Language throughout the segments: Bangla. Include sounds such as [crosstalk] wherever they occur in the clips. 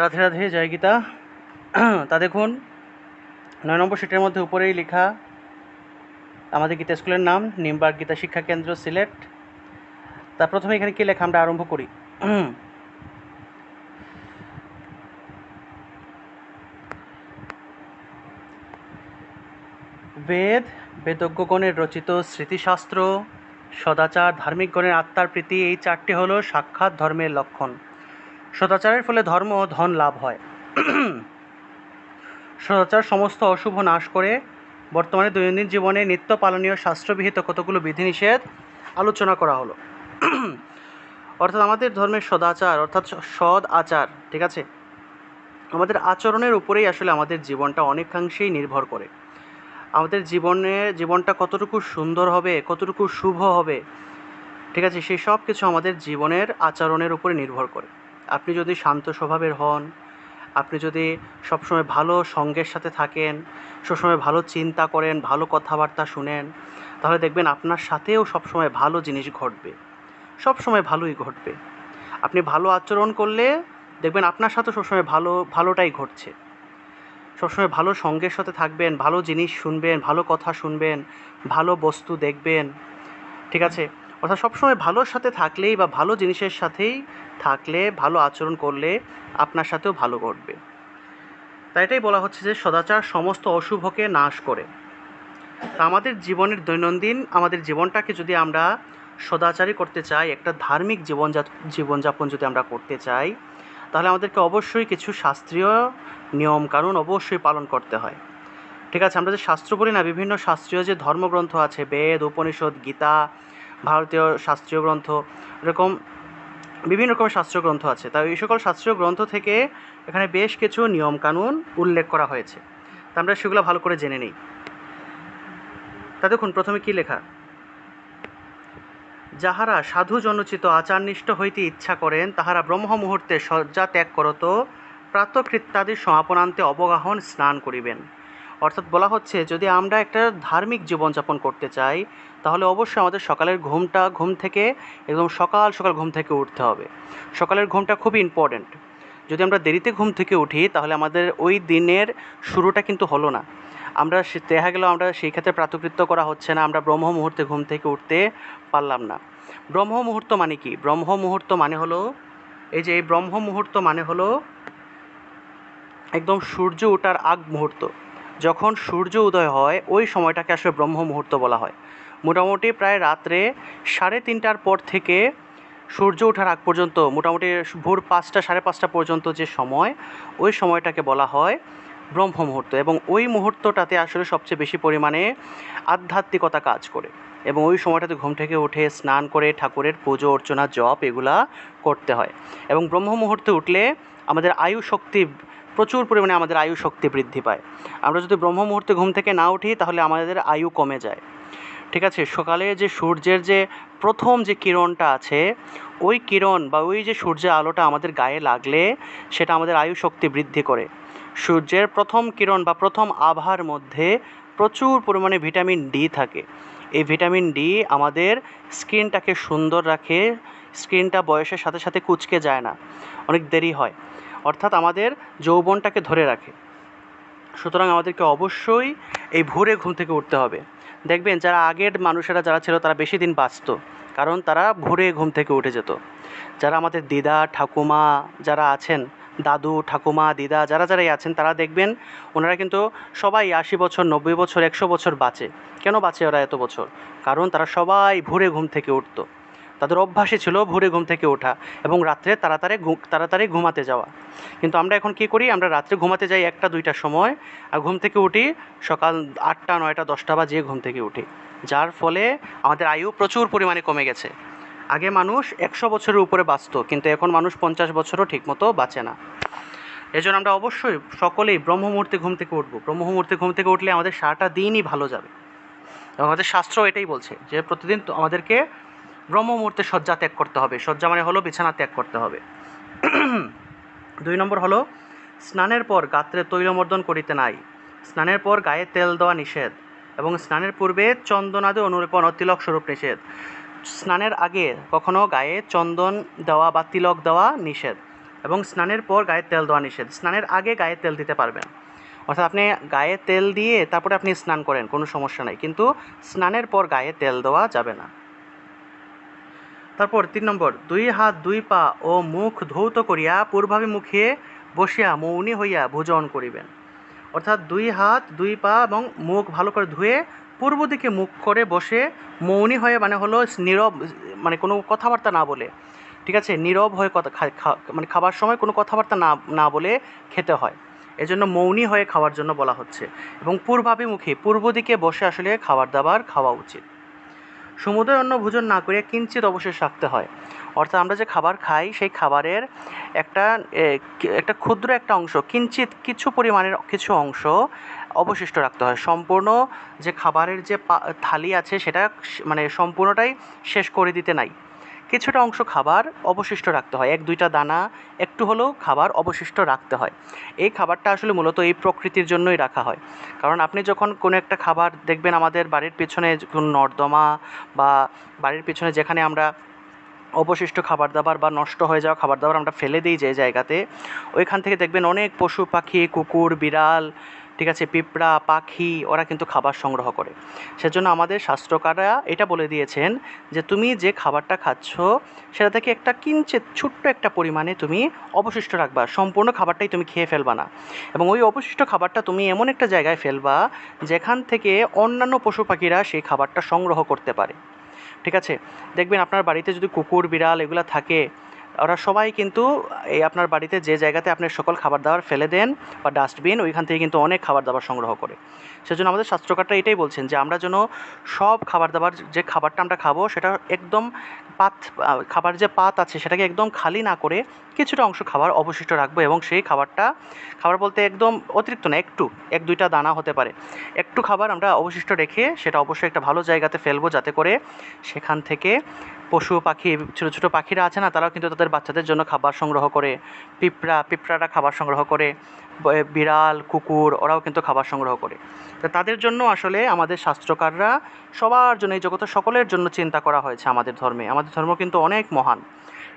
রাধে রাধে, জয় গীতা। [clears throat] তা দেখুন, নয় নম্বর সিটের মধ্যে উপরেই লেখা আমাদের গীতা স্কুলের নাম, নিমবাগ গীতা শিক্ষা কেন্দ্র, সিলেট। তা প্রথমে এখানে কী লেখা আমরা আরম্ভ করি? [clears throat] বেদ, বেদজ্ঞগণের রচিত স্মৃতিশাস্ত্র, সদাচার ধার্মিকগণের আত্মার প্রীতি, এই চারটি হলো সাক্ষাৎ ধর্মের লক্ষণ। সদাচারের ফলে ধর্ম ও ধন লাভ হয়। সদাচার সমস্ত অশুভ নাশ করে বর্তমানে দৈনন্দিন জীবনে নিত্য পালনীয় শাস্ত্রবিহিত কতগুলো বিধিনিষেধ আলোচনা করা হলো। অর্থাৎ আমাদের ধর্মের সদাচার, অর্থাৎ সদ আচার, ঠিক আছে? আমাদের আচরণের উপরেই আসলে আমাদের জীবনটা অনেকাংশেই নির্ভর করে। আমাদের জীবনে, জীবনটা কতটুকু সুন্দর হবে, কতটুকু শুভ হবে, ঠিক আছে? সেই সব কিছু আমাদের জীবনের আচরণের উপরে নির্ভর করে। আপনি যদি শান্ত স্বভাবের হন, আপনি যদি সবসময় ভালো সঙ্গের সাথে থাকেন, সবসময় ভালো চিন্তা করেন, ভালো কথাবার্তা শুনেন, তাহলে দেখবেন আপনার সাথেও সবসময় ভালো জিনিস ঘটবে। সবসময় ভালোই ঘটবে। আপনি ভালো আচরণ করলে দেখবেন আপনার সাথে সবসময় ভালো, ভালোটাই ঘটছে। সবসময় ভালো সঙ্গের সাথে থাকবেন, ভালো জিনিস শুনবেন, ভালো কথা শুনবেন, ভালো বস্তু দেখবেন, ঠিক আছে? অর্থাৎ সবসময় ভালোর সাথে থাকলেই বা ভালো জিনিসের সাথেই থাকলে, ভালো আচরণ করলে আপনার সাথেও ভালো ঘটবে। তাই এটাই বলা হচ্ছে যে সদাচার সমস্ত অশুভকে নাশ করে। তা আমাদের জীবনের দৈনন্দিন, আমাদের জীবনটাকে যদি আমরা সদাচারী করতে চাই, একটা ধার্মিক জীবনজা জীবনযাপন যদি আমরা করতে চাই, তাহলে আমাদেরকে অবশ্যই কিছু শাস্ত্রীয় নিয়ম, কানুন অবশ্যই পালন করতে হয়। ঠিক আছে, আমরা যে শাস্ত্র বলি না, বিভিন্ন শাস্ত্রীয় যে ধর্মগ্রন্থ আছে, বেদ, উপনিষদ, গীতা ভারতীয় শাস্ত্রীয় গ্রন্থ, এরকম বিভিন্ন রকমের শাস্ত্রীয় গ্রন্থ আছে। তাই এই সকল শাস্ত্রীয় গ্রন্থ থেকে এখানে বেশ কিছু নিয়ম কানুন উল্লেখ করা হয়েছে। তা আমরা সেগুলো ভালো করে জেনে নিই। তা দেখুন, প্রথমে কী লেখা? যাহারা সাধু জনচিত আচারনিষ্ঠ হইতে ইচ্ছা করেন, তাহারা ব্রহ্ম মুহূর্তে শয্যা ত্যাগ করত প্রাতকৃত্যাদির সমাপনান্তে অবগাহন স্নান করিবেন। অর্থাৎ বলা হচ্ছে, যদি আমরা একটা ধার্মিক জীবনযাপন করতে চাই, তাহলে অবশ্যই আমাদের সকালের ঘুমটা, ঘুম থেকে একদম সকাল সকাল ঘুম থেকে উঠতে হবে। সকালের ঘুমটা খুবই ইম্পর্ট্যান্ট যদি আমরা দেরিতে ঘুম থেকে উঠি, তাহলে আমাদের ওই দিনের শুরুটা কিন্তু হলো না। আমরা দেখা গেল আমরা সেই ক্ষেত্রে প্রাতকৃত্য করা হচ্ছে না, আমরা ব্রহ্ম মুহূর্তে ঘুম থেকে উঠতে পারলাম না। ব্রহ্ম মুহূর্ত মানে কি? ব্রহ্ম মুহূর্ত মানে হলো, এই যে এই ব্রহ্ম মুহূর্ত মানে হলো, একদম সূর্য ওঠার আগ মুহূর্ত। যখন সূর্য উদয় হয়, ওই সময়টাকে আসলে ব্রহ্ম মুহূর্ত বলা হয়। মোটামুটি প্রায় রাত্রে সাড়ে তিনটার পর থেকে সূর্য ওঠার আগ পর্যন্ত, মোটামুটি ভোর পাঁচটা, সাড়ে পাঁচটা পর্যন্ত যে সময়, ওই সময়টাকে বলা হয় ব্রহ্ম মুহূর্ত এবং ওই মুহূর্তটাতে আসলে সবচেয়ে বেশি পরিমাণে আধ্যাত্মিকতা কাজ করে। এবং ওই সময়টাতে ঘুম থেকে উঠে স্নান করে, ঠাকুরের পুজো, অর্চনা, জপ, এগুলা করতে হয়। এবং ব্রহ্ম মুহূর্তে উঠলে আমাদের আয়ু শক্তি প্রচুর পরিমাণে আমাদের আয়ু শক্তি বৃদ্ধি পায়। আমরা যদি ব্রহ্ম মুহূর্তে ঘুম থেকে না উঠি, তাহলে আমাদের আয়ু কমে যায়। ঠিক আছে? সকালে যে সূর্যের যে প্রথম যে কিরণটা আছে, ওই কিরণ বা ওই যে সূর্যের আলোটা আমাদের গায়ে লাগলে সেটা আমাদের আয়ু শক্তি বৃদ্ধি করে। সূর্যের প্রথম কিরণ বা প্রথম আভার মধ্যে প্রচুর পরিমাণে ভিটামিন ডি থাকে। এই ভিটামিন ডি আমাদের স্কিনটাকে সুন্দর রাখে, স্কিনটা বয়সের সাথে সাথে কুচকে যায় না। অনেক দেরি হয়। অর্থাৎ আমাদের যৌবনটাকে ধরে রাখে। সুতরাং আমাদেরকে অবশ্যই এই ভোরে ঘুম থেকে উঠতে হবে। দেখবেন যারা আগের মানুষেরা যারা ছিল, তারা বেশি দিন বাঁচত, কারণ তারা ভোরে ঘুম থেকে উঠে যেত। যারা আমাদের দিদা, ঠাকুমা যারা আছেন, দাদু, ঠাকুমা, দিদা যারা যারাই আছেন, তারা দেখবেন ওনারা কিন্তু সবাই আশি বছর, নব্বই বছর, একশো বছর বাঁচে। কেন বাঁচে ওরা এত বছর? কারণ তারা সবাই ভোরে ঘুম থেকে উঠতো। তাদের অভ্যাসই ছিল ভোরে ঘুম থেকে ওঠা এবং রাত্রে তাড়াতাড়ি ঘু- তাড়াতাড়ি ঘুমাতে যাওয়া। কিন্তু আমরা এখন কি করি? আমরা রাত্রে ঘুমাতে যাই একটা, দুইটার সময় আর ঘুম থেকে উঠি সকাল আটটা, নয়টা, দশটা বাজিয়ে ঘুম থেকে উঠি। যার ফলে আমাদের আয়ু প্রচুর পরিমাণে কমে গেছে। আগে মানুষ একশো বছরের উপরে বাঁচত, কিন্তু এখন মানুষ পঞ্চাশ বছরও ঠিকমতো বাঁচে না। এই জন্য আমরা অবশ্যই সকলেই ব্রহ্ম মুহূর্তে ঘুম থেকে উঠবো। ব্রহ্ম মুহূর্তে ঘুম থেকে উঠলে আমাদের সারাটা দিনই ভালো যাবে। এবং আমাদের শাস্ত্র এটাই বলছে যে প্রতিদিন আমাদেরকে ব্রহ্ম মুহূর্তে শয্যা ত্যাগ করতে হবে। শয্যা মানে হলো বিছানা ত্যাগ করতে হবে। দুই নম্বর হলো, স্নানের পর গাত্রে তৈলমর্দন করিতে নাই। স্নানের পর গায়ে তেল দেওয়া নিষেধ এবং স্নানের পূর্বে চন্দনাদি অনুরূপণ ও তিলক স্বরূপ নিষেধ। স্নানের আগে কখনো গায়ে চন্দন দেওয়া বা তিলক দেওয়া নিষেধ এবং স্নানের পর গায়ে তেল দেওয়া নিষেধ। স্নানের আগে গায়ে তেল দিতে পারবেন। অর্থাৎ আপনি গায়ে তেল দিয়ে তারপরে আপনি স্নান করেন, কোনো সমস্যা নাই। কিন্তু স্নানের পর গায়ে তেল দেওয়া যাবে না। তারপর তিন নম্বর, দুই হাত, দুই পা ও মুখ ধৌত করিয়া পূর্বাভিমুখে বসিয়া মৌনী হইয়া ভোজন করিবেন। অর্থাৎ দুই হাত, দুই পা এবং মুখ ভালো করে ধুয়ে পূর্ব দিকে মুখ করে বসে মৌনী হয়ে মানে হলো নীরব মানে কোনো কথাবার্তা না বলে, ঠিক আছে? নীরব হয়ে কথা মানে খাবার সময় কোনো কথাবার্তা না না বলে খেতে হয়। এজন্য মৌনী হয়ে খাওয়ার জন্য বলা হচ্ছে। এবং পূর্বাভিমুখী, পূর্ব দিকে বসে আসলে খাবার দাবার খাওয়া উচিত। সমুদয় অন্ন ভোজন না করিয়া কিঞ্চিত অবশেষ রাখতে হয়। অর্থাৎ আমরা যে খাবার খাই, সেই খাবারের একটা একটা ক্ষুদ্র একটা অংশ কিঞ্চিত কিছু পরিমাণের কিছু অংশ অবশিষ্ট রাখতে হয়। সম্পূর্ণ যে খাবারের যে থালি আছে, সেটা মানে সম্পূর্ণটাই শেষ করে দিতে নাই। কিছুটা অংশ খাবার অবশিষ্ট রাখতে হয়। এক, দুইটা দানা, একটু হলেও খাবার অবশিষ্ট রাখতে হয়। এই খাবারটা আসলে মূলত এই প্রকৃতির জন্যই রাখা হয়। কারণ আপনি যখন কোনো একটা খাবার দেখবেন আমাদের বাড়ির পেছনে নর্দমা বা বাড়ির পেছনে যেখানে আমরা অবশিষ্ট খাবার দাবার বা নষ্ট হয়ে যাওয়া খাবার দাবার আমরা ফেলে দিই যে জায়গাতে, ওইখান থেকে দেখবেন অনেক পশু পাখি, কুকুর, বিড়াল ঠিক আছে, পিঁপড়া, পাখি, ওরা কিন্তু খাবার সংগ্রহ করে। সেজন্য আমাদের শাস্ত্রকাররা এটা বলে দিয়েছেন যে তুমি যে খাবারটা খাচ্ছ, সেটা থেকে একটা কিঞ্চিত ছোট্ট একটা পরিমাণে তুমি অবশিষ্ট রাখবা। সম্পূর্ণ খাবারটাই তুমি খেয়ে ফেলবা না। এবং ওই অবশিষ্ট খাবারটা তুমি এমন একটা জায়গায় ফেলবা, যেখান থেকে অন্যান্য পশু পাখিরা সেই খাবারটা সংগ্রহ করতে পারে। ঠিক আছে? দেখবেন আপনার বাড়িতে যদি কুকুর, বিড়াল এগুলো থাকে ওরা সবাই কিন্তু এই আপনার বাড়িতে যে জায়গাতে আপনি সকল খাবার দাবার ফেলে দেন বা ডাস্টবিন ওইখান থেকে কিন্তু অনেক খাবার দাবার সংগ্রহ করে। সেজন্য আমাদের শাস্ত্রকারটা এটাই বলছেন যে, আমরা যেন সব খাবার দাবার, যে খাবারটা আমরা খাব, সেটা একদম পাত খাবার যে পাত আছে, সেটাকে একদম খালি না করে কিছুটা অংশ খাবার অবশিষ্ট রাখব এবং সেই খাবারটা, খাবার বলতে একদম অতিরিক্ত না, একটু, এক দুইটা দানা হতে পারে। একটু খাবার আমরা অবশিষ্ট রেখে সেটা অবশ্যই একটা ভালো জায়গাতে ফেলব যাতে করে সেখান থেকে পশু পাখি, ছোটো ছোটো পাখিরা আছে না, তারাও কিন্তু তাদের বাচ্চাদের জন্য খাবার সংগ্রহ করে। পিঁপড়া, পিঁপড়ারা খাবার সংগ্রহ করে। বিড়াল, কুকুর, ওরাও কিন্তু খাবার সংগ্রহ করে। তো তাদের জন্য আসলে আমাদের শাস্ত্রকাররা সবার জন্য, এই জগতের সকলের জন্য চিন্তা করা হয়েছে আমাদের ধর্মে। আমাদের ধর্ম কিন্তু অনেক মহান।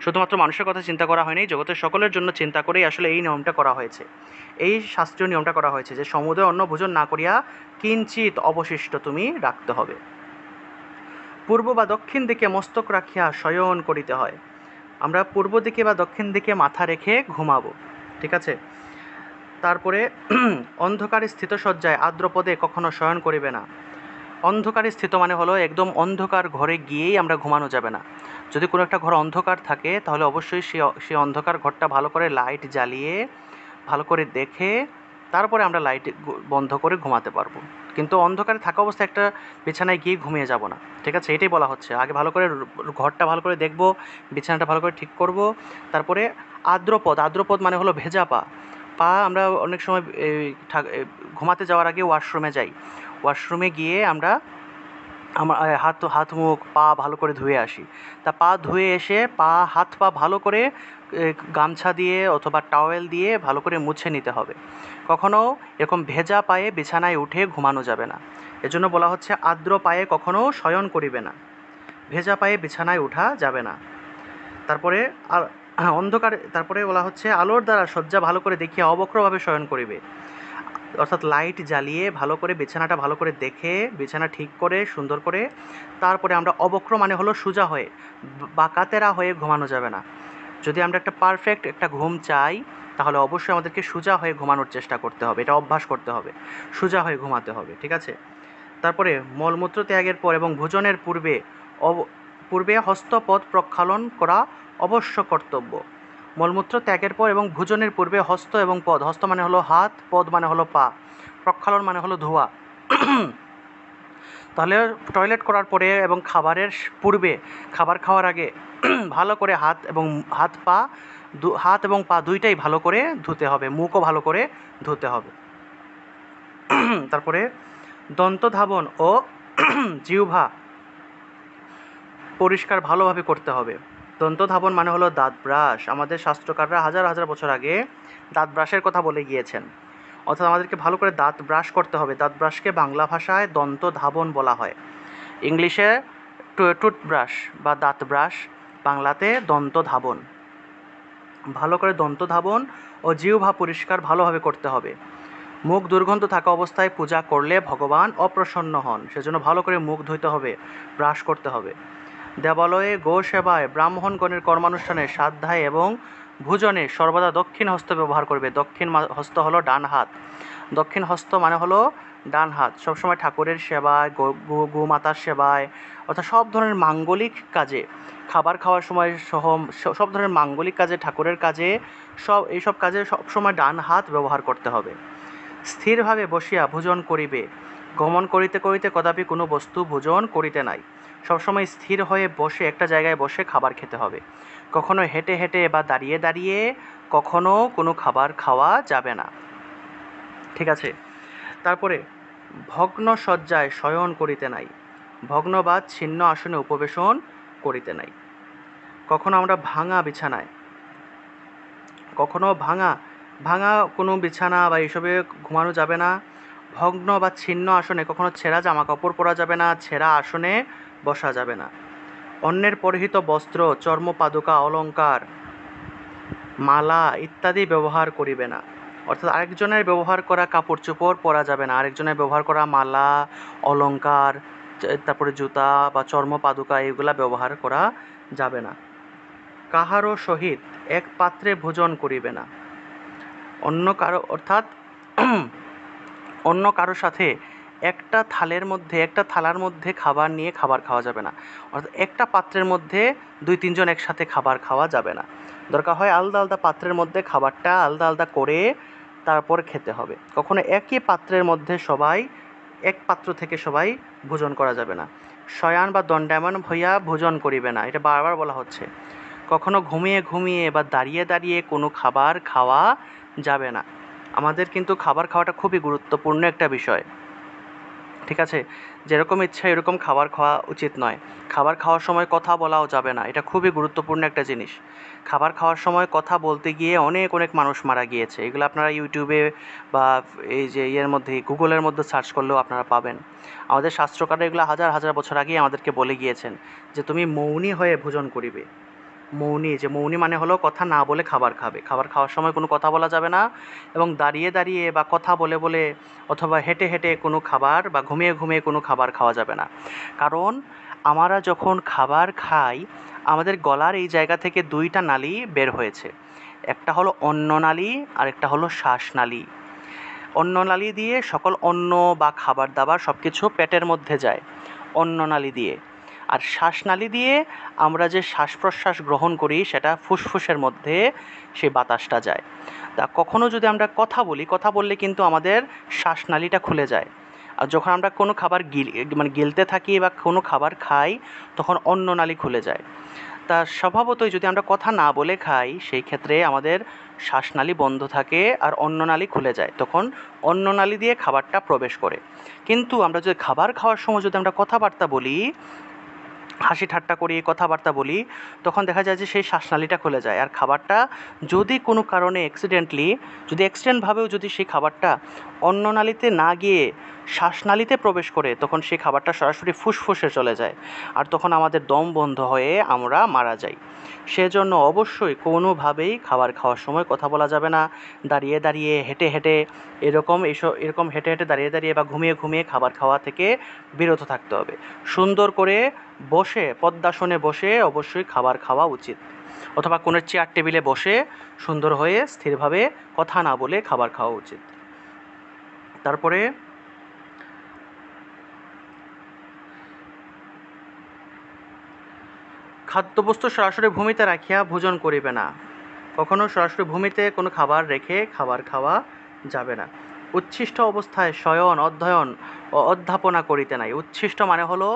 শুধুমাত্র মানুষের কথা চিন্তা করা হয়নি, জগতের সকলের জন্য চিন্তা করেই আসলে এই নিয়মটা করা হয়েছে। এই শাস্ত্রীয় নিয়মটা করা হয়েছে যে, সমুদয় অন্ন ভোজন না করিয়া কিঞ্চিত অবশিষ্ট তুমি রাখতে হবে। পূর্ব বা দক্ষিণ দিকে মস্তক রাখিয়া শয়ন করিতে হয়। আমরা পূর্ব দিকে বা দক্ষিণ দিকে মাথা রেখে ঘুমাবো, ঠিক আছে? তারপরে [clears throat] অন্ধকারে স্থিত সজ্জায় আর্দ্রপদে কখনো শয়ন করিবে না। অন্ধকারে স্থিত মানে হলো একদম অন্ধকার ঘরে গিয়েই আমরা ঘুমানো যাবে না। যদি কোনো একটা ঘর অন্ধকার থাকে, তাহলে অবশ্যই সে সে অন্ধকার ঘরটা ভালো করে লাইট জ্বালিয়ে, ভালো করে দেখে তারপরে আমরা লাইট বন্ধ করে ঘুমাতে পারব। কিন্তু অন্ধকারে থাকা অবস্থায় একটা বিছানায় গিয়ে ঘুমিয়ে যাব না। ঠিক আছে? এটাই বলা হচ্ছে। আগে ভালো করে ঘরটা ভালো করে দেখব, বিছানাটা ভালো করে ঠিক করব। তারপরে আর্দ্রপদ আর্দ্রপদ মানে হলো ভেজা পা। পা আমরা অনেক সময় ঘুমাতে যাওয়ার আগে ওয়াশরুমে যাই। ওয়াশরুমে গিয়ে আমরা আমার হাত হাত, মুখ, পা ভালো করে ধুয়ে আসি। তা পা ধুয়ে এসে পা, হাত, পা ভালো করে গামছা দিয়ে অথবা টাওয়েল দিয়ে ভালো করে মুছে নিতে হবে। কখনো এরকম ভেজা পায়ে বিছানায় উঠে ঘুমানো যাবে না। এজন্য বলা হচ্ছে আর্দ্র পায়ে কখনো শয়ন করিবে না। ভেজা পায়ে বিছানায় ওঠা যাবে না। তারপরে আর [clears throat] অন্ধকার, তারপরে বলা হচ্ছে আলোর দ্বারা শয্যা ভালো করে দেখিয়া অবক্রভাবে শয়ন করিবে। অর্থাৎ লাইট জ্বালিয়ে ভালো করে বিছানাটা ভালো করে দেখে, বিছানা ঠিক করে, সুন্দর করে, তারপরে আমরা অবক্র মানে হলো সোজা হয়ে বাঁকাতেরা হয়ে ঘুমানো যাবে না। যদি আমরা একটা পারফেক্ট একটা ঘুম চাই, তাহলে অবশ্যই আমাদেরকে সোজা হয়ে ঘুমানোর চেষ্টা করতে হবে। এটা অভ্যাস করতে হবে। সোজা হয়ে ঘুমাতে হবে, ঠিক আছে? তারপরে মলমূত্র ত্যাগের পর এবং ভোজনের পূর্বে অব- পূর্বে হস্তপদ প্রক্ষালন করা অবশ্য কর্তব্য। মলমূত্র ত্যাগের পর এবং ভোজনের পূর্বে হস্ত এবং পদ, হস্ত মানে হলো হাত, পদ মানে হলো পা, প্রক্ষালন মানে হলো ধোয়া। তাহলে টয়লেট করার পরে এবং খাবারের পূর্বে খাবার খাওয়ার আগে [clears throat] ভালো করে হাত এবং হাত পা দু- হাত এবং পা দুইটাই ভালো করে ধুতে হবে, মুখও ভালো করে ধুতে হবে। [clears throat] তারপরে দন্তধাবন ও [clears throat] জিহ্বা পরিষ্কার ভালোভাবে করতে হবে। দন্তধাবন মানে হলো দাঁত ব্রাশ। আমাদের শাস্ত্রকাররা হাজার হাজার বছর আগে দাঁত ব্রাশের কথা বলে গিয়েছেন। অর্থাৎ আমাদেরকে ভালো করে দাঁত ব্রাশ করতে হবে। দাঁত ব্রাশকে বাংলা ভাষায় দন্ত ধাবন বলা হয়। ইংলিশে টুথব্রাশ বা দাঁত ব্রাশ বাংলাতে দন্ত ধাবন। ভালো করে দন্ত ধাবন ও জিহ্বা পরিষ্কার ভালোভাবে করতে হবে। মুখ দুর্গন্ধ থাকা অবস্থায় পূজা করলে ভগবান অপ্রসন্ন হন, সেজন্য ভালো করে মুখ ধুইতে হবে ব্রাশ করতে হবে। দেবালয়ে গো সেবায় ব্রাহ্মণগণের কর্মানুষ্ঠানে সাধ্যায় এবং ভোজনে সর্বদা দক্ষিণ হস্ত ব্যবহার করবে। দক্ষিণ হস্ত হলো ডান হাত। দক্ষিণ হস্ত মানে হলো ডান হাত। সবসময় ঠাকুরের সেবায়, গো- গোমাতার সেবায়, অর্থাৎ সব ধরনের মাঙ্গলিক কাজে, খাবার খাওয়ার সময় সহ সব ধরনের মাঙ্গলিক কাজে, ঠাকুরের কাজে, সব এইসব কাজে সবসময় ডান হাত ব্যবহার করতে হবে। স্থিরভাবে বসিয়া ভোজন করিবে। গমন করিতে করিতে কদাপি কোনো বস্তু ভোজন করিতে নাই। সবসময় স্থির হয়ে বসে একটা জায়গায় বসে খাবার খেতে হবে। কখনো হেঁটে হেঁটে বা দাঁড়িয়ে দাঁড়িয়ে কখনো কোনো খাবার খাওয়া যাবে না। ঠিক আছে? তারপরে, ভগ্ন শয্যায় শয়ন করিতে নাই। ভগ্ন বা ছিন্ন আসনে উপবেশন করিতে নাই। কখনো আমরা ভাঙা বিছানায়, কখনো ভাঙা ভাঙা কোনো বিছানা বা এইসবে ঘুমানো যাবে না। ভগ্ন বা ছিন্ন আসনে কখনো ছেঁড়া জামা কাপড় পরা যাবে না, ছেঁড়া আসনে বসা যাবে না। অন্যের পরিহিত বস্ত্র চর্ম পাদুকা অলংকার মালা ইত্যাদি ব্যবহার করিবে না। অর্থাৎ আরেকজনের ব্যবহার করা কাপড় চোপড় পরা যাবে না। আরেকজনের ব্যবহার করা মালা, অলঙ্কার তারপরে জুতা বা চর্ম পাদুকা এগুলা ব্যবহার করা যাবে না। কাহারও সহিত এক পাত্রে ভোজন করিবে না। অন্য কারও, অর্থাৎ [clears throat] অন্য কারও সাথে একটা থালের মধ্যে, একটা থালার মধ্যে খাবার নিয়ে খাবার খাওয়া যাবে না। অর্থাৎ একটা পাত্রের মধ্যে দুই তিনজন একসাথে খাবার খাওয়া যাবে না। দরকার হয় আলাদা আলাদা পাত্রের মধ্যে খাবারটা আলাদা আলাদা করে তারপর খেতে হবে। কখনো একই পাত্রের মধ্যে সবাই, এক পাত্র থেকে সবাই ভোজন করা যাবে না। শয়ান বা দণ্ডায়মান হইয়া ভোজন করিবে না, এটা বারবার বলা হচ্ছে। কখনো ঘুমিয়ে ঘুমিয়ে বা দাঁড়িয়ে দাঁড়িয়ে কোনো খাবার খাওয়া যাবে না। আমাদের কিন্তু খাবার খাওয়াটা খুবই গুরুত্বপূর্ণ একটা বিষয়। ঠিক আছে? যেরকম ইচ্ছা এরকম খাবার খাওয়া উচিত নয়। খাবার খাওয়ার সময় কথা বলাও যাবে না। এটা খুবই গুরুত্বপূর্ণ একটা জিনিস। খাবার খাওয়ার সময় কথা বলতে গিয়ে অনেক অনেক মানুষ মারা গিয়েছে। এগুলো আপনারা ইউটিউবে বা এই যে ইয়ের মধ্যে গুগলের মধ্যে সার্চ করলেও আপনারা পাবেন। আমাদের শাস্ত্রকাররা এগুলো হাজার হাজার বছর আগেই আমাদেরকে বলে গিয়েছেন যে, তুমি মৌনী হয়ে ভোজন করিবে। মৌনী, যে মৌনি মানে হলো কথা না বলে খাবার খাবে। খাবার খাওয়ার সময় কোনো কথা বলা যাবে না এবং দাঁড়িয়ে দাঁড়িয়ে বা কথা বলে বলে অথবা হেঁটে হেঁটে কোনো খাবার বা ঘুমিয়ে ঘুমিয়ে কোনো খাবার খাওয়া যাবে না। কারণ আমরা যখন খাবার খাই, আমাদের গলার এই জায়গা থেকে দুইটা নালি বের হয়েছে। একটা হলো অন্ননালী আর একটা হলো শ্বাসনালী অন্ননালী দিয়ে সকল অন্ন বা খাবার দাবার সব কিছু পেটের মধ্যে যায়। অন্ননালী দিয়ে। আর শ্বাসনালী দিয়ে আমরা যে শ্বাস প্রশ্বাস গ্রহণ করি, সেটা ফুসফুসের মধ্যে সেই বাতাসটা যায়। তা কখনো যদি আমরা কথা বলি, কথা বললে কিন্তু আমাদের শ্বাসনালীটা খুলে যায়। আর যখন আমরা কোনো খাবার গিল মানে গিলতে থাকি বা কোনো খাবার খাই, তখন অন্য অন্ননালী খুলে যায়। তা স্বভাবতই যদি আমরা কথা না বলে খাই, সেই ক্ষেত্রে আমাদের শ্বাসনালী বন্ধ থাকে আর অন্ননালী খুলে যায়। তখন অন্ননালী দিয়ে খাবারটা প্রবেশ করে। কিন্তু আমরা যদি খাবার খাওয়ার সময় যদি আমরা কথাবার্তা বলি হাসি ঠাট্টা করি, কথাবার্তা বলি, তখন দেখা যায় যে সেই শ্বাসনালীটা খুলে যায়। আর খাবারটা যদি কোনো কারণে অ্যাক্সিডেন্টলি যদি অ্যাক্সিডেন্টভাবেও যদি সেই খাবারটা অন্য অন্ননালীতে না গিয়ে শ্বাসনালীতে প্রবেশ করে, তখন সেই খাবারটা সরাসরি ফুসফুসে চলে যায়। আর তখন আমাদের দম বন্ধ হয়ে আমরা মারা যাই। সেজন্য অবশ্যই কোনোভাবেই খাবার খাওয়ার সময় কথা বলা যাবে না। দাঁড়িয়ে দাঁড়িয়ে, হেঁটে হেঁটে, এরকম এসব, এরকম হেঁটে হেঁটে দাঁড়িয়ে দাঁড়িয়ে বা ঘুমিয়ে ঘুমিয়ে খাবার খাওয়া থেকে বিরত থাকতে হবে। সুন্দর করে বসে পদ্মাসনে বসে অবশ্যই খাবার খাওয়া উচিত। অথবা কোনো চেয়ার টেবিলে বসে সুন্দর হয়ে স্থিরভাবে কথা না বলে খাবার খাওয়া উচিত। তারপরে খাদ্যবস্তু সরাসরি ভূমিতে রাখিয়া ভোজন করিবে না। কখনো সরাসরি ভূমিতে কোনো খাবার রেখে খাবার খাওয়া যাবে না। উচ্ছিষ্ট অবস্থায় শয়ন, অধ্যয়ন ও অধ্যাপনা করিতে নাই। উচ্ছিষ্ট মানে হলো,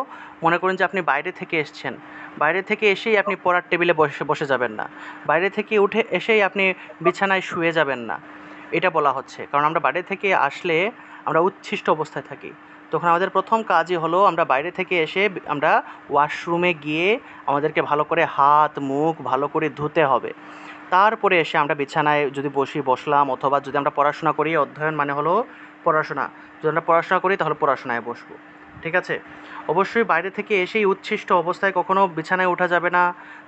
মনে করুন যে আপনি বাইরে থেকে এসছেন। বাইরে থেকে এসেই আপনি পড়ার টেবিলে বসে বসে যাবেন না। বাইরে থেকে উঠে এসেই আপনি বিছানায় শুয়ে যাবেন না। এটা বলা হচ্ছে। কারণ আমরা বাইরে থেকে আসলে আমরা উচ্ছিষ্ট অবস্থায় থাকি। তখন আমাদের প্রথম কাজই হলো, আমরা বাইরে থেকে এসে আমরা ওয়াশরুমে গিয়ে আমাদেরকে ভালো করে হাত, মুখ ভালো করে ধুতে হবে। তারপরে এসে আমরা বিছানায় যদি বসি, বসলাম অথবা যদি আমরা পড়াশোনা করি, অধ্যয়ন মানে হলো পড়াশোনা। যদি আমরা পড়াশোনা করি, তাহলে পড়াশোনায় বসবো। ঠিক আছে? অবশ্যই বাইরে থেকে এসেই উচ্ছিষ্ট অবস্থায় কখনো বিছানায় ওঠা যাবে না,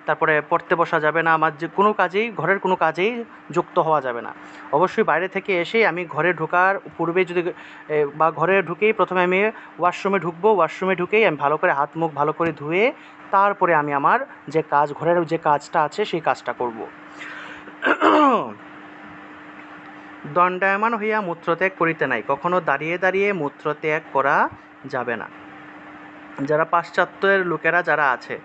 তারপরে পড়তে বসা যাবে না আমার যে কোনো কাজেই, ঘরের কোনো কাজেই যুক্ত হওয়া যাবে না। অবশ্যই বাইরে থেকে এসেই আমি ঘরে ঢোকার পূর্বে যদি বা ঘরে ঢুকেই প্রথমে আমি ওয়াশরুমে ঢুকবো, ওয়াশরুমে ঢুকেই আমি ভালো করে হাত মুখ ভালো করে ধুয়ে, তারপরে আমি আমার যে কাজ, ঘরের যে কাজটা আছে, সেই কাজটা করব। দণ্ডায়মান হইয়া মূত্রত্যাগ করিতে নাই, কখনো দাঁড়িয়ে দাঁড়িয়ে মূত্রত্যাগ করা যাবে না। যারা পাশ্চাত্যের লোকেরা যারা আছে,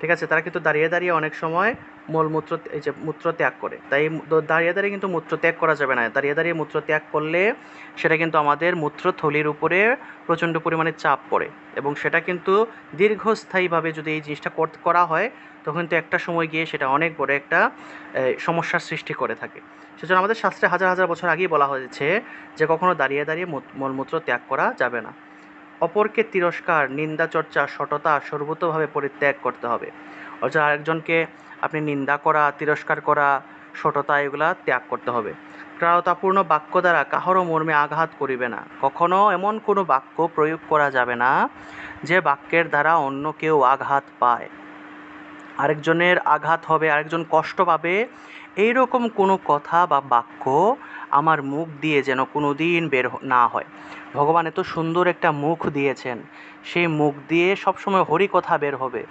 ঠিক আছে, তারা কিন্তু দাঁড়িয়ে দাঁড়িয়ে অনেক সময় মলমূত্র এই যে মূত্র ত্যাগ করে। তাই দাঁড়িয়ে দাঁড়িয়ে কিন্তু মূত্র ত্যাগ করা যাবে না। দাঁড়িয়ে দাঁড়িয়ে মূত্র ত্যাগ করলে সেটা কিন্তু আমাদের মূত্রথলির উপরে প্রচণ্ড পরিমাণে চাপ পড়ে এবং সেটা কিন্তু দীর্ঘস্থায়ীভাবে যদি এই জিনিসটা কর- হয়, তখন কিন্তু একটা সময় গিয়ে সেটা অনেক বড় একটা সমস্যার সৃষ্টি করে থাকে। সেজন্য আমাদের শাস্ত্রে হাজার হাজার বছর আগেই বলা হয়েছে যে কখনো দাঁড়িয়ে দাঁড়িয়ে মলমূত্র ত্যাগ করা যাবে না। অপরকে তিরস্কার, নিন্দা চর্চা, সততা সর্বতভাবে পরিত্যাগ করতে হবে। অর্থাৎ আরেকজনকে আপনি নিন্দা করা, তিরস্কার করা, সততা এগুলা ত্যাগ করতে হবে। ক্রারতাপূর্ণ বাক্য দ্বারা কাহারও মর্মে আঘাত করিবে না। কখনো এমন কোনো বাক্য প্রয়োগ করা যাবে না, যে বাক্যের দ্বারা অন্য কেউ আঘাত পায়। আরেকজনের আঘাত হবে, আরেকজন কষ্ট পাবে এইরকম কোনো কথা বা বাক্য আমার মুখ দিয়ে যেন কোনো দিন বের না হয়। ভগবান এত সুন্দর একটা মুখ দিয়েছেন। সেই মুখ দিয়ে সবসময় হরি কথা বের হবে।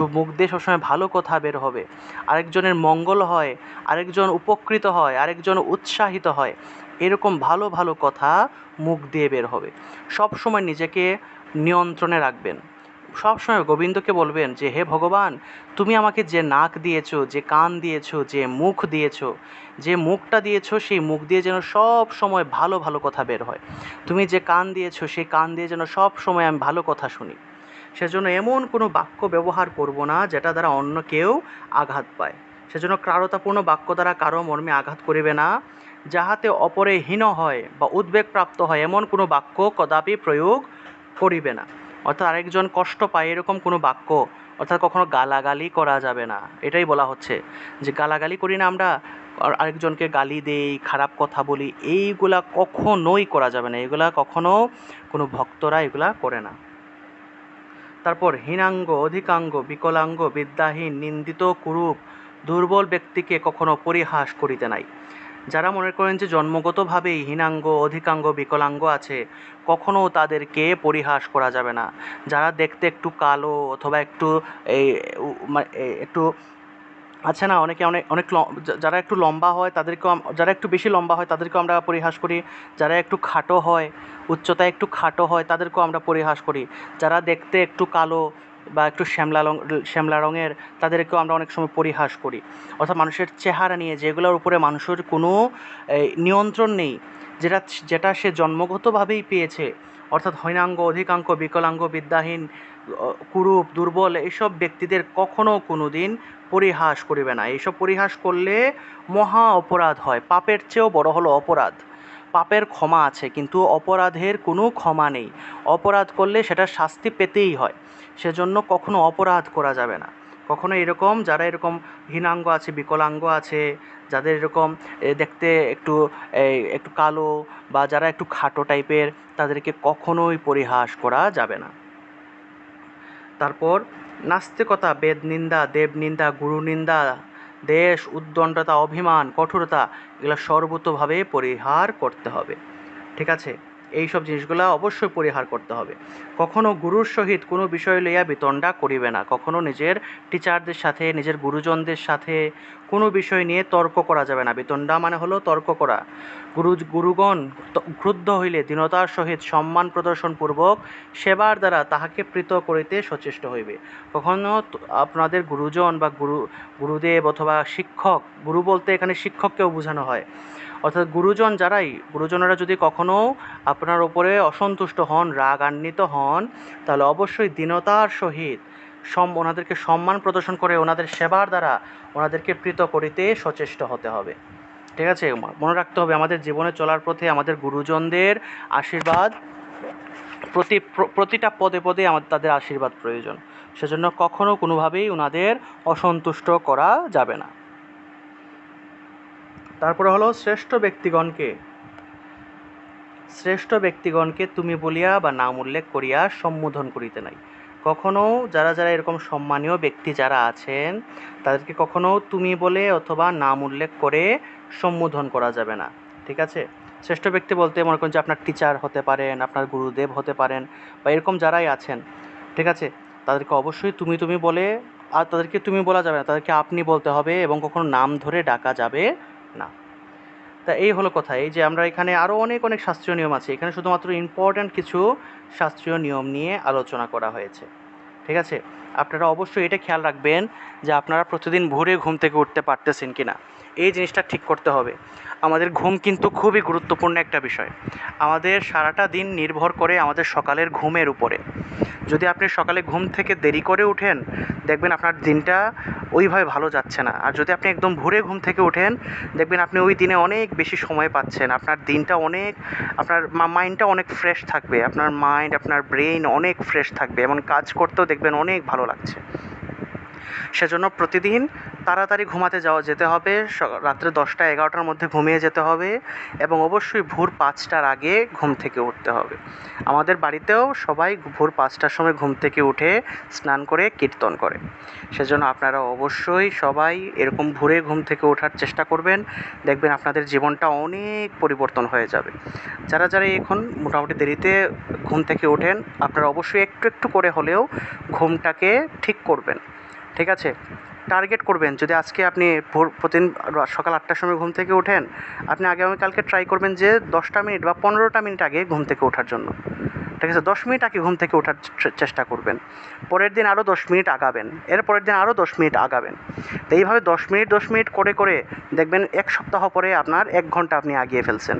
মুখ দিয়ে সবসময় ভালো কথা বের হবে। আরেকজনের মঙ্গল হয়, আরেকজন উপকৃত হয়, আরেকজন উৎসাহিত হয়। এরকম ভালো ভালো কথা মুখ দিয়ে বের হবে। সব সময় নিজেকে নিয়ন্ত্রণে রাখবেন। সবসময় গোবিন্দকে বলবেন যে, হে ভগবান, তুমি আমাকে যে নাক দিয়েছ, যে কান দিয়েছ, যে মুখ দিয়েছ, যে মুখটা দিয়েছ, সেই মুখ দিয়ে যেন সব সময় ভালো ভালো কথা বের হয়। তুমি যে কান দিয়েছ, সেই কান দিয়ে যেন সব সময় আমি ভালো কথা শুনি। সেজন্য এমন কোনো বাক্য ব্যবহার করব না, যেটা দ্বারা অন্য কেউ আঘাত পায়। সেজন্য ক্রারতাপূর্ণ বাক্য দ্বারা কারও মর্মে আঘাত করিবে না। যাহাতে অপরে হীন হয় বা উদ্বেগপ্রাপ্ত হয়, এমন কোনো বাক্য কদাপি প্রয়োগ করিবে না। অর্থাৎ আরেকজন কষ্ট পায় এরকম কোনো বাক্য, অর্থাৎ কখনো গালাগালি করা যাবে না। এটাই বলা হচ্ছে যে গালাগালি করি না আমরা আরেকজনকে গালি দেই, খারাপ কথা বলি, এইগুলা কখনোই করা যাবে না। এগুলা কখনো কোনো ভক্তরা এগুলা করে না। তারপর হীনাঙ্গ, অধিকাঙ্গ, বিকলাঙ্গ, বিদ্যাহীন, নিন্দিত, কুরূপ, দুর্বল ব্যক্তিকে কখনো পরিহাস করিতে নাই। যারা মনে করেন যে জন্মগতভাবেই হীনাঙ্গ, অধিকাঙ্গ, বিকলাঙ্গ আছে কখনও তাদেরকে পরিহাস করা যাবে না। যারা দেখতে একটু কালো অথবা একটু এই একটু আছে না, অনেকে অনেক অনেক যারা একটু লম্বা হয় তাদেরকেও যারা একটু বেশি লম্বা হয় তাদেরকেও আমরা পরিহাস করি। যারা একটু খাটো হয়, উচ্চতায় একটু খাটো হয় তাদেরকেও আমরা পরিহাস করি। যারা দেখতে একটু কালো বা একটু শ্যামলা রং, শ্যামলা রঙের তাদেরকেও আমরা অনেক সময় পরিহাস করি। অর্থাৎ মানুষের চেহারা নিয়ে যেগুলোর উপরে মানুষের কোনো নিয়ন্ত্রণ নেই, যেটা যেটা সে জন্মগতভাবেই পেয়েছে, অর্থাৎ হৈনাঙ্গ অধিকাঙ্গ, বিকলাঙ্গ, বিদ্যাহীন কুরূপ, দুর্বল এইসব ব্যক্তিদের কখনো কোনো দিন পরিহাস করিবে না। এইসব পরিহাস করলে মহা অপরাধ হয়, পাপের চেয়েও বড় হলো অপরাধ। পাপের ক্ষমা আছে, কিন্তু অপরাধের কোনো ক্ষমা নেই। অপরাধ করলে সেটা শাস্তি পেতেই হয়। সেজন্য কখনো অপরাধ করা যাবে না। কখনো এরকম, যারা এরকম হীনাঙ্গ আছে, বিকলাঙ্গ আছে, যাদের এরকম দেখতে একটু একটু কালো বা যারা একটু খাটো টাইপের তাদেরকে কখনোই পরিহাস করা যাবে না। তারপর, নাস্তিকতা বেদ নিন্দা দেব নিন্দা গুরু নিন্দা দেশ উদ্দণ্ডতা অভিমান কঠোরতা এগুলো সর্বতোভাবে পরিহার করতে হবে। ঠিক আছে? এই সব জিনিসগুলো অবশ্যই পরিহার করতে হবে। কখনো গুরুর সহিত কোনো বিষয় লইয়া বিতণ্ডা করিবে না। কখনো নিজের টিচারদের সাথে, নিজের গুরুজনদের সাথে কোনো বিষয় নিয়ে তর্ক করা যাবে না। বিতণ্ডা মানে হলো তর্ক করা। গুরু, গুরুগণ ক্রুদ্ধ হইলে দীনতার সহিত সম্মান প্রদর্শনপূর্বক সেবার দ্বারা তাহাকে প্রীত করিতে সচেষ্ট হইবে। কখনো আপনাদের গুরুজন বা গুরু, গুরুদেব অথবা শিক্ষক, গুরু বলতে এখানে শিক্ষককেও বোঝানো হয়। অর্থাৎ গুরুজন যারাই, গুরুজনেরা যদি কখনো আপনার ওপরে অসন্তুষ্ট হন, রাগান্বিত হন, তাহলে অবশ্যই দীনতার সহিত সম, ওনাদেরকে সম্মান প্রদর্শন করে ওনাদের সেবার দ্বারা ওনাদেরকে প্রীত করিতে সচেষ্ট হতে হবে। ঠিক আছে? মনে রাখতে হবে আমাদের জীবনে চলার পথে আমাদের গুরুজনদের আশীর্বাদ প্রতি প্রতিটা পদে পদে আমাদের তাদের আশীর্বাদ প্রয়োজন। সেজন্য কখনো কোনোভাবেই ওনাদের অসন্তুষ্ট করা যাবে না। তারপরে হলো শ্রেষ্ঠ ব্যক্তিগণকে। শ্রেষ্ঠ ব্যক্তিগণকে তুমি বলিয়া বা নাম উল্লেখ করিয়া সম্বোধন করিতে নাই। কখনো যারা যারা এরকম সম্মানীয় ব্যক্তি যারা আছেন, তাদেরকে কখনো তুমি বলে অথবা নাম উল্লেখ করে সম্বোধন করা যাবে না। ঠিক আছে? শ্রেষ্ঠ ব্যক্তি বলতে মনে করেন যে আপনার টিচার হতে পারেন, আপনার গুরুদেব হতে পারেন বা এরকম যারাই আছেন। ঠিক আছে? তাদেরকে অবশ্যই তুমি তুমি বলে, আর তাদেরকে তুমি বলা যাবে না, তাদেরকে আপনি বলতে হবে এবং কখনো নাম ধরে ডাকা যাবে না। তা এই হলো কথা, এই যে আমরা এখানে আরও অনেক অনেক শাস্ত্রীয় নিয়ম আছে। এখানে শুধুমাত্র ইম্পর্ট্যান্ট কিছু শাস্ত্রীয় নিয়ম নিয়ে আলোচনা করা হয়েছে। ঠিক আছে? আপনারা অবশ্যই এটা খেয়াল রাখবেন যে আপনারা প্রতিদিন ভোরে ঘুম থেকে উঠতে পারতেছেন কি না এই জিনিসটা ঠিক করতে হবে। আমাদের ঘুম কিন্তু খুবই গুরুত্বপূর্ণ একটা বিষয়। আমাদের সারাটা দিন নির্ভর করে আমাদের সকালের ঘুমের উপরে। যদি আপনি সকালে ঘুম থেকে দেরি করে উঠেন, দেখবেন আপনার দিনটা ওইভাবে ভালো যাচ্ছে না। আর যদি আপনি একদম ভোরে ঘুম থেকে ওঠেন দেখবেন আপনি ওই দিনে অনেক বেশি সময় পাচ্ছেন। আপনার দিনটা অনেক, আপনার মাইন্ডটা অনেক ফ্রেশ থাকবে। আপনার মাইন্ড আপনার ব্রেইন অনেক ফ্রেশ থাকবে। এবং কাজ করতেও দেখবেন অনেক ভালো লাগছে। সেজন্য প্রতিদিন তাড়াতাড়ি ঘুমাতে যাওয়া যেতে হবে। রাত্রে দশটা এগারোটার মধ্যে ঘুমিয়ে যেতে হবে এবং অবশ্যই ভোর পাঁচটার আগে ঘুম থেকে উঠতে হবে। আমাদের বাড়িতেও সবাই ভোর পাঁচটার সময় ঘুম থেকে উঠে স্নান করে, কীর্তন করে। সেজন্য আপনারা অবশ্যই সবাই এরকম ভোরে ঘুম থেকে ওঠার চেষ্টা করবেন। দেখবেন আপনাদের জীবনটা অনেক পরিবর্তন হয়ে যাবে। যারা যারা এখন মোটামুটি দেরিতে ঘুম থেকে ওঠেন, আপনারা অবশ্যই একটু একটু করে হলেও ঘুমটাকে ঠিক করবেন। ঠিক আছে? টার্গেট করবেন। যদি আজকে আপনি ভোর, প্রতিদিন সকাল আটটার সময় ঘুম থেকে ওঠেন, আপনি আগামীকালকে ট্রাই করবেন যে দশটা মিনিট বা পনেরোটা মিনিট আগে ঘুম থেকে ওঠার জন্য। ঠিক আছে? দশ মিনিট আগে ঘুম থেকে ওঠার চেষ্টা করবেন। পরের দিন আরও দশ মিনিট আগাবেন। এর পরের দিন আরও দশ মিনিট আগাবেন। তো এইভাবে দশ মিনিট দশ মিনিট করে করে দেখবেন এক সপ্তাহ পরে আপনার এক ঘণ্টা আপনি আগিয়ে ফেলছেন।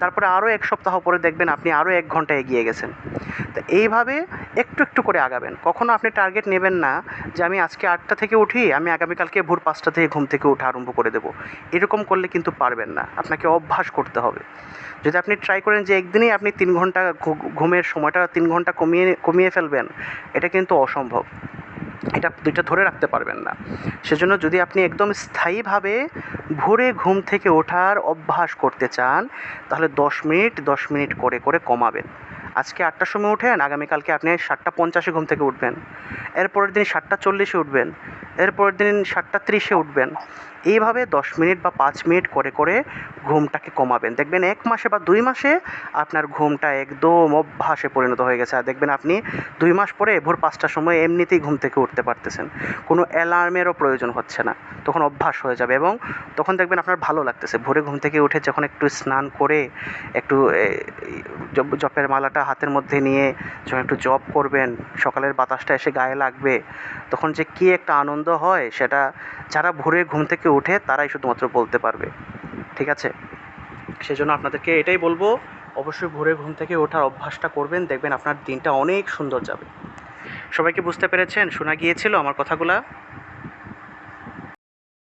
তারপরে আরও এক সপ্তাহ পরে দেখবেন আপনি আরও এক ঘণ্টা এগিয়ে গেছেন। তো এইভাবে একটু একটু করে আগাবেন। কখনও আপনি টার্গেট নেবেন না যে আমি আজকে আটটা থেকে উঠি, আমি আগামীকালকে ভোর পাঁচটা থেকে ঘুম থেকে উঠা আরম্ভ করে দেবো। এরকম করলে কিন্তু পারবেন না। আপনাকে অভ্যাস করতে হবে। যদি আপনি ট্রাই করেন যে একদিনেই আপনি তিন ঘণ্টা ঘুমের সময়টা তিন ঘণ্টা কমিয়ে কমিয়ে ফেলবেন, এটা কিন্তু অসম্ভব। এটা দুইটা ধরে রাখতে পারবেন না। সেজন্য যদি আপনি একদম স্থায়ীভাবে ভোরে ঘুম থেকে ওঠার অভ্যাস করতে চান, তাহলে দশ মিনিট দশ মিনিট করে করে কমাবেন। আজকে আটটার সময় উঠেন, আগামীকালকে আপনি সাতটা পঞ্চাশে ঘুম থেকে উঠবেন। এরপরের দিন সাতটা চল্লিশে উঠবেন। এরপরের দিন সাতটা ত্রিশে উঠবেন। এইভাবে দশ মিনিট বা পাঁচ মিনিট করে করে ঘুমটাকে কমাবেন। দেখবেন এক মাসে বা দুই মাসে আপনার ঘুমটা একদম অভ্যাসে পরিণত হয়ে গেছে। আর দেখবেন আপনি দুই মাস পরে ভোর পাঁচটার সময় এমনিতেই ঘুম থেকে উঠতে পারতেছেন। কোনো অ্যালার্মেরও প্রয়োজন হচ্ছে না। তখন অভ্যাস হয়ে যাবে এবং তখন দেখবেন আপনার ভালো লাগতেছে। ভোরে ঘুম থেকে উঠে যখন একটু স্নান করে একটু জপের মালাটা হাতের মধ্যে নিয়ে যখন একটু জপ করবেন, সকালের বাতাসটা এসে গায়ে লাগবে, তখন যে কী একটা আনন্দ হয় সেটা, যারা ভোরে ঘুম থেকে উঠে তারাই শুধুমাত্র বলতে পারবে। ঠিক আছে? সেজন্য আপনাদেরকে এটাই বলব, অবশ্যই ভোরে ঘুম থেকে ওঠার অভ্যাসটা করবেন, দেখবেন আপনার দিনটা অনেক সুন্দর যাবে। সবাইকে বুঝতে পেরেছেন? শোনা গিয়েছিল আমার কথাগুলা?